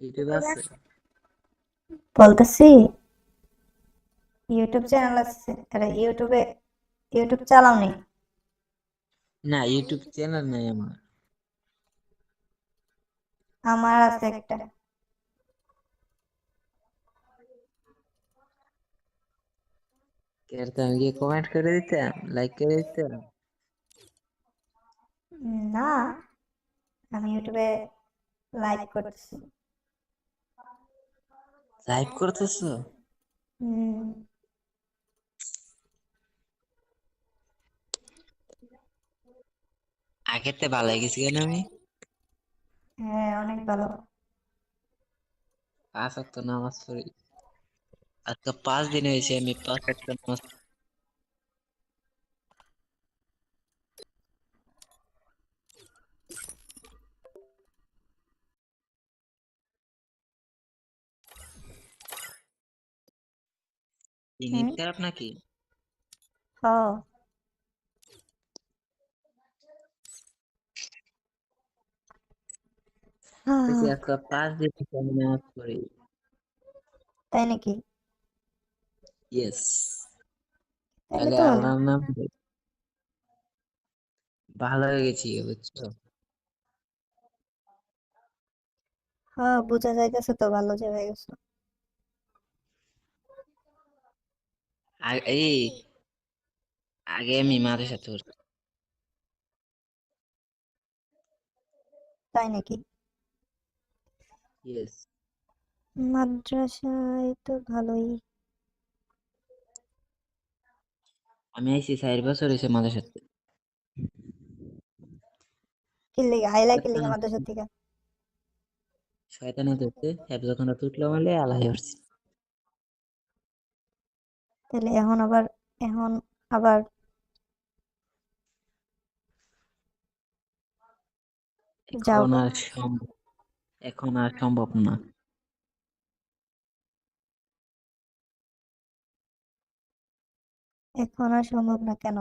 ইউটিউবে আছে। বলতেছি ইউটিউব চ্যানেল আছে। আরে ইউটিউবে ইউটিউব চালাও নি? না ইউটিউব চ্যানেল নাই আমার। আমার আছে একটা। এর গিয়ে কমেন্ট করে দিতাম লাইক করে দিতাম। না আমি ইউটিউবে লাইক করতেছি লাইভ করতেছো? হুম। আগের তে ভালো গেছি কেন আমি? হ্যাঁ অনেক ভালো। পাঁচ ওয়াক্ত নামাজ পড়ি। আজকে পাঁচ দিন হয়েছে আমি পাঁচ ওয়াক্ত নামাজ খারাপ নাকি হ পাঁচ দিন নামাজ পড়ি তাই নাকি? ইয়েস তাহলে তাহলে ভালো। আল্লাহর নাম ভালো হয়ে গেছি বুঝছ? হ্যাঁ বোঝা যাইতেছে তো ভালো যে হয়ে গেছে। আগে আমি মাদের সাথে পড়তাম তাই নাকি ইয়েস মাদ্রাসায় তো ভালোই আমি আইছি চার বছর হয়েছে মাদের সাথে কি লেগে আইলা কি লেগে মাদ্রাসা থেকে শয়তানে ধরতে হ্যাপ যখন তুটলো মারলে আল্লাহ হরছি তাহলে এখন আবার এখন আবার যাও। এখন আর সম্ভব এখন আর সম্ভব না। এখন আর সম্ভব না কেন?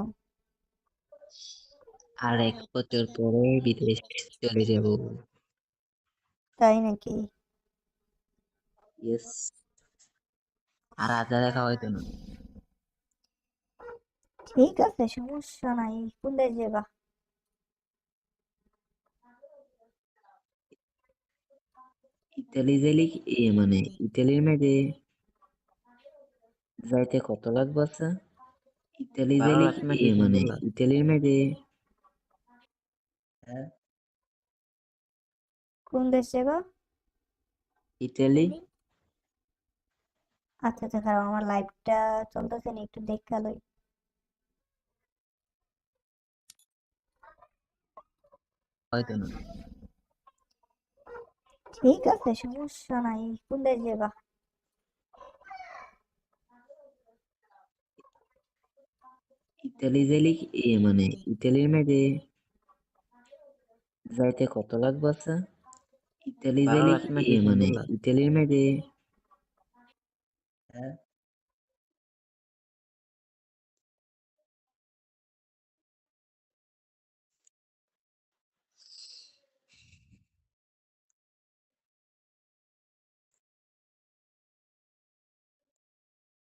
আর এক বছর পরে বিদেশ চলে যাব। তাই নাকি? ইয়েস। আর আজা দেখা হয়তো না। ঠিক আছে। সমস্যা নাই কোন দেশ যাবা ইতালি যাইলে এ মানে ইতালির মেয়েদে যাইতে কত লাগবে আচ্ছা? ইতালি যাইলে এ মানে ইতালির মেয়েদে হ্যাঁ। কোন দেশ যাবা ইতালি। আচ্ছা আচ্ছা আমার লাইভটা চলতেছে না একটু দেখা লই। হয়তো না ঠিক আছে সমস্যা নাই কোন দেশ যাবা ইতালি যাইলে কি- এ মানে ইতালির মেয়েদে যাইতে কত লাগবে আচ্ছা ইতালি যাইলে কি- এ মানে ইতালির মেয়েদে হ্যাঁ